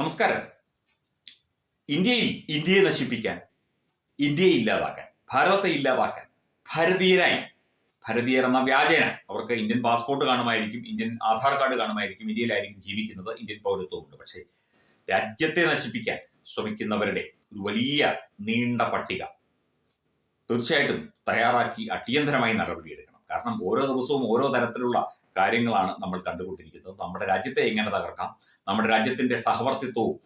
നമസ്കാരം. ഇന്ത്യയിൽ ഇന്ത്യയെ നശിപ്പിക്കാൻ ഇന്ത്യയെ ഇല്ലാതാക്കാൻ ഭാരതത്തെ ഇല്ലാതാക്കാൻ ഭാരതീയരായി. ഭാരതീയർ എന്ന വ്യാജേന. അവർക്ക് ഇന്ത്യൻ പാസ്പോർട്ട് കാണുമായിരിക്കും ഇന്ത്യൻ ആധാർ കാർഡ് കാണുമായിരിക്കും ഇന്ത്യയിലായിരിക്കും ജീവിക്കുന്നത് ഇന്ത്യൻ പൗരത്വമുണ്ട്. പക്ഷേ രാജ്യത്തെ നശിപ്പിക്കാൻ ശ്രമിക്കുന്നവരുടെ ഒരു വലിയ നീണ്ട പട്ടിക തീർച്ചയായിട്ടും തയ്യാറാക്കി അടിയന്തരമായി നടപടിയെടുക്കണം. കാരണം ഓരോ ദിവസവും ഓരോ തരത്തിലുള്ള കാര്യങ്ങളാണ് നമ്മൾ കണ്ടുകൊണ്ടിരിക്കുന്നത്. നമ്മുടെ രാജ്യത്തെ എങ്ങനെ തകർക്കാം? നമ്മുടെ രാജ്യത്തിന്റെ സഹവർത്തിത്വവും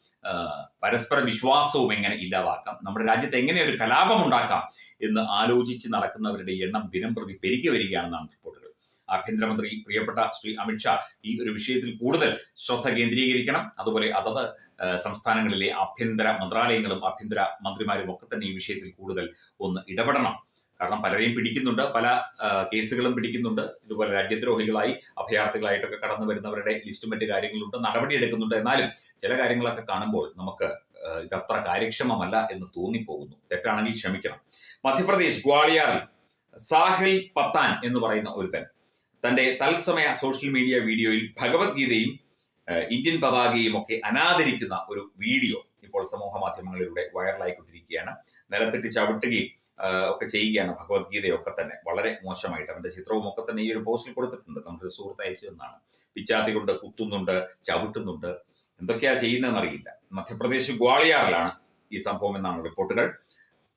പരസ്പര വിശ്വാസവും എങ്ങനെ ഇല്ലാതാക്കാം? നമ്മുടെ രാജ്യത്തെ എങ്ങനെ ഒരു കലാപം ഉണ്ടാക്കാം എന്ന് ആലോചിച്ച് നടക്കുന്നവരുടെ എണ്ണം ദിനം പ്രതി പെരുകി വരികയാണെന്നാണ് റിപ്പോർട്ടുകൾ. ആഭ്യന്തരമന്ത്രി പ്രിയപ്പെട്ട ശ്രീ അമിത്ഷാ ഈ ഒരു വിഷയത്തിൽ കൂടുതൽ ശ്രദ്ധ കേന്ദ്രീകരിക്കണം. അതുപോലെ അതത് സംസ്ഥാനങ്ങളിലെ ആഭ്യന്തര മന്ത്രാലയങ്ങളും ആഭ്യന്തര മന്ത്രിമാരും ഒക്കെ തന്നെ ഈ വിഷയത്തിൽ കൂടുതൽ ഒന്ന് ഇടപെടണം. കാരണം പലരെയും പിടിക്കുന്നുണ്ട് പല കേസുകളും പിടിക്കുന്നുണ്ട്. ഇതുപോലെ രാജ്യദ്രോഹികളായി അഭയാർത്ഥികളായിട്ടൊക്കെ കടന്നു വരുന്നവരുടെ ലിസ്റ്റും മറ്റു കാര്യങ്ങളുണ്ട് നടപടി എടുക്കുന്നുണ്ട് എന്നാലും ചില കാര്യങ്ങളൊക്കെ കാണുമ്പോൾ നമുക്ക് ഇതത്ര കാര്യക്ഷമമല്ല എന്ന് തോന്നിപ്പോകുന്നു. തെറ്റാണെങ്കിൽ ക്ഷമിക്കണം. മധ്യപ്രദേശ് ഗ്വാളിയാറിൽ സാഹിൽ പത്താൻ എന്ന് പറയുന്ന ഒരുത്തൻ തന്റെ തത്സമയ സോഷ്യൽ മീഡിയ വീഡിയോയിൽ ഭഗവത്ഗീതയും ഇന്ത്യൻ പതാകയും ഒക്കെ അനാദരിക്കുന്ന ഒരു വീഡിയോ ഇപ്പോൾ സമൂഹ മാധ്യമങ്ങളിലൂടെ വൈറലായിക്കൊണ്ടിരിക്കുകയാണ്. നിലത്തിട്ട് ചവിട്ടുകയും ഒക്കെ ചെയ്യുകയാണ് ഭഗവത്ഗീതയൊക്കെ തന്നെ. വളരെ മോശമായിട്ട് അവന്റെ ചിത്രവും ഒക്കെ തന്നെ ഈ ഒരു പോസ്റ്റിൽ കൊടുത്തിട്ടുണ്ട്. നമ്മുടെ സുഹൃത്ത് അയച്ചു എന്നാണ് പിച്ചാത്തി കൊണ്ട് കുത്തുന്നുണ്ട് ചവിട്ടുന്നുണ്ട്. എന്തൊക്കെയാ ചെയ്യുന്നതെന്ന് അറിയില്ല. മധ്യപ്രദേശ് ഗ്വാളിയാറിലാണ് ഈ സംഭവം എന്നാണ് റിപ്പോർട്ടുകൾ.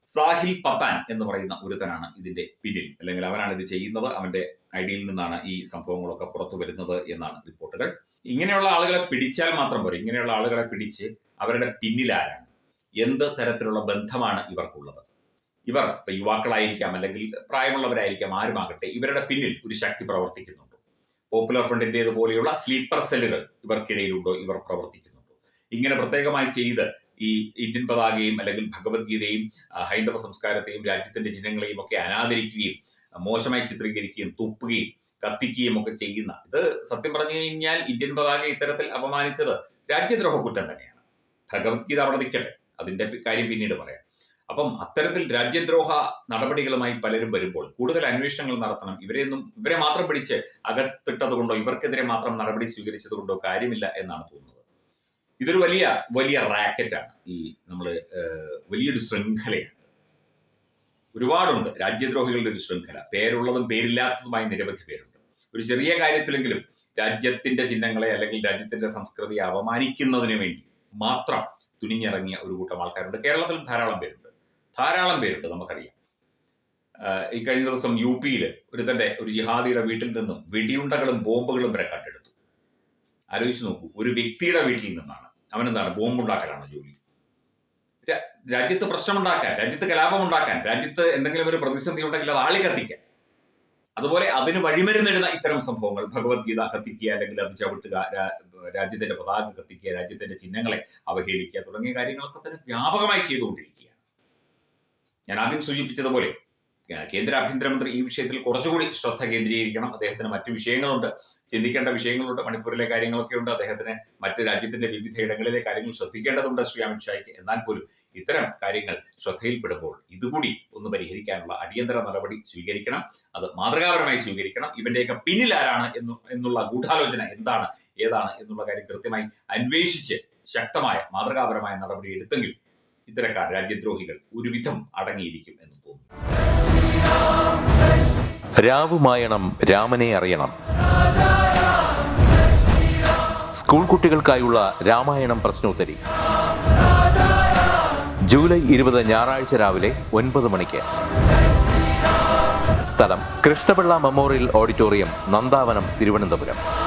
സാഹിൽ പത്താൻ എന്ന് പറയുന്ന ഒരുത്തനാണ് ഇതിന്റെ പിന്നിൽ. അല്ലെങ്കിൽ അവനാണ് ഇത് ചെയ്യുന്നത് അവന്റെ ഐഡിയിൽ നിന്നാണ് ഈ സംഭവങ്ങളൊക്കെ പുറത്തു വരുന്നത് എന്നാണ് റിപ്പോർട്ടുകൾ. ഇങ്ങനെയുള്ള ആളുകളെ പിടിച്ചാൽ മാത്രം പോരും. ഇങ്ങനെയുള്ള ആളുകളെ പിടിച്ച് അവരുടെ പിന്നിലാരാണ്? എന്ത് തരത്തിലുള്ള ബന്ധമാണ് ഇവർക്കുള്ളത്? ഇവർ യുവാക്കളായിരിക്കാം അല്ലെങ്കിൽ പ്രായമുള്ളവരായിരിക്കാം ആരുമാകട്ടെ ഇവരുടെ പിന്നിൽ ഒരു ശക്തി പ്രവർത്തിക്കുന്നുണ്ട്. പോപ്പുലർ ഫ്രണ്ടിന്റേത് പോലെയുള്ള സ്ലീപ്പർ സെല്ലുകൾ ഇവർക്കിടയിലുണ്ടോ? ഇവർ പ്രവർത്തിക്കുന്നുണ്ടോ. ഇങ്ങനെ പ്രത്യേകമായി ചെയ്ത് ഈ ഇന്ത്യൻ പതാകയും അല്ലെങ്കിൽ ഭഗവത്ഗീതയും ഹൈന്ദവ സംസ്കാരത്തെയും രാജ്യത്തിന്റെ ചിഹ്നങ്ങളെയും ഒക്കെ അനാദരിക്കുകയും മോശമായി ചിത്രീകരിക്കുകയും തുപ്പുകയും കത്തിക്കുകയും ഒക്കെ ചെയ്യുന്ന. ഇത് സത്യം പറഞ്ഞു കഴിഞ്ഞാൽ ഇന്ത്യൻ പതാക ഇത്തരത്തിൽ അപമാനിച്ചത് രാജ്യദ്രോഹ കുറ്റം തന്നെയാണ്. ഭഗവത്ഗീത അവിടെ നിൽക്കട്ടെ അതിന്റെ കാര്യം പിന്നീട് പറയാം. അപ്പം അത്തരത്തിൽ രാജ്യദ്രോഹ നടപടികളുമായി പലരും വരുമ്പോൾ കൂടുതൽ അന്വേഷണങ്ങൾ നടത്തണം. ഇവരെയൊന്നും ഇവരെ മാത്രം പിടിച്ച് അകത്തിട്ടത് കൊണ്ടോ ഇവർക്കെതിരെ മാത്രം നടപടി സ്വീകരിച്ചത് കൊണ്ടോ കാര്യമില്ല എന്നാണ് തോന്നുന്നത്. ഇതൊരു വലിയ വലിയ റാക്കറ്റാണ്. ഈ നമ്മൾ വലിയൊരു ശൃംഖലയാണ്. ഒരുപാടുണ്ട് രാജ്യദ്രോഹികളുടെ ഒരു ശൃംഖല. പേരുള്ളതും പേരില്ലാത്തതുമായ നിരവധി പേരുണ്ട്. ഒരു ചെറിയ കാര്യത്തിലെങ്കിലും രാജ്യത്തിന്റെ ചിഹ്നങ്ങളെ അല്ലെങ്കിൽ രാജ്യത്തിന്റെ സംസ്കൃതിയെ അപമാനിക്കുന്നതിന് വേണ്ടി മാത്രം തുനിഞ്ഞിറങ്ങിയ ഒരു കൂട്ടം ആൾക്കാരുണ്ട്. കേരളത്തിലും ധാരാളം പേരുണ്ട്. ധാരാളം പേരുണ്ട് നമുക്കറിയാം. ഈ കഴിഞ്ഞ ദിവസം യു പിയിൽ ഒരുത്തന്റെ ഒരു ജിഹാദിയുടെ വീട്ടിൽ നിന്നും വെടിയുണ്ടകളും ബോംബുകളും വരെ കണ്ടെടുത്തു. ആലോചിച്ച് നോക്കൂ ഒരു വ്യക്തിയുടെ വീട്ടിൽ നിന്നാണ് അവനെന്താണ് ബോംബുണ്ടാക്കലാണ് ജോലി. രാജ്യത്ത് പ്രശ്നമുണ്ടാക്കാൻ രാജ്യത്ത് കലാപം ഉണ്ടാക്കാൻ രാജ്യത്ത് എന്തെങ്കിലും ഒരു പ്രതിസന്ധി ഉണ്ടെങ്കിൽ അത് ആളി കത്തിക്കാൻ അതുപോലെ അതിന് വഴിമരുന്നിടുന്ന ഇത്തരം സംഭവങ്ങൾ ഭഗവത്ഗീത കത്തിക്കുക അല്ലെങ്കിൽ അത് ചവിട്ടുക രാജ്യത്തിന്റെ പതാക കത്തിക്കുക രാജ്യത്തിന്റെ ചിഹ്നങ്ങളെ അവഹേളിക്കുക തുടങ്ങിയ കാര്യങ്ങളൊക്കെ തന്നെ വ്യാപകമായി ചെയ്തുകൊണ്ടിരിക്കുകയാണ്. ഞാൻ ആദ്യം സൂചിപ്പിച്ചതുപോലെ കേന്ദ്ര ആഭ്യന്തരമന്ത്രി ഈ വിഷയത്തിൽ കുറച്ചുകൂടി ശ്രദ്ധ കേന്ദ്രീകരിക്കണം. അദ്ദേഹത്തിന് മറ്റു വിഷയങ്ങളുണ്ട്. ചിന്തിക്കേണ്ട വിഷയങ്ങളുണ്ട്. മണിപ്പൂരിലെ കാര്യങ്ങളൊക്കെ ഉണ്ട്. അദ്ദേഹത്തിന് മറ്റ് രാജ്യത്തിന്റെ വിവിധ ഇടങ്ങളിലെ കാര്യങ്ങൾ ശ്രദ്ധിക്കേണ്ടതുണ്ട് ശ്രീ അമിത്ഷായ്ക്ക് എന്നാൽ പോലും ഇത്തരം കാര്യങ്ങൾ ശ്രദ്ധയിൽപ്പെടുമ്പോൾ ഇതുകൂടി ഒന്ന് പരിഹരിക്കാനുള്ള അടിയന്തര നടപടി സ്വീകരിക്കണം. അത് മാതൃകാപരമായി സ്വീകരിക്കണം. ഇവന്റെയൊക്കെ പിന്നിൽ ആരാണ് എന്ന് എന്നുള്ള ഗൂഢാലോചന എന്താണ് ഏതാണ് എന്നുള്ള കാര്യം കൃത്യമായി അന്വേഷിച്ച് ശക്തമായ മാതൃകാപരമായ നടപടി എടുത്തെങ്കിൽ ഇത്തരക്കാർ രാജ്യദ്രോഹികൾ ഒരുവിധം അടങ്ങിയിരിക്കും എന്ന് തോന്നുന്നു. രാവുമായണം രാമനെ അറിയണം. സ്കൂൾ കുട്ടികൾക്കായുള്ള രാമായണം പ്രശ്നോത്തരി. ജൂലൈ ഇരുപത് ഞായറാഴ്ച രാവിലെ ഒൻപത് മണിക്ക്. സ്ഥലം കൃഷ്ണപിള്ള മെമ്മോറിയൽ ഓഡിറ്റോറിയം നന്ദാവനം തിരുവനന്തപുരം.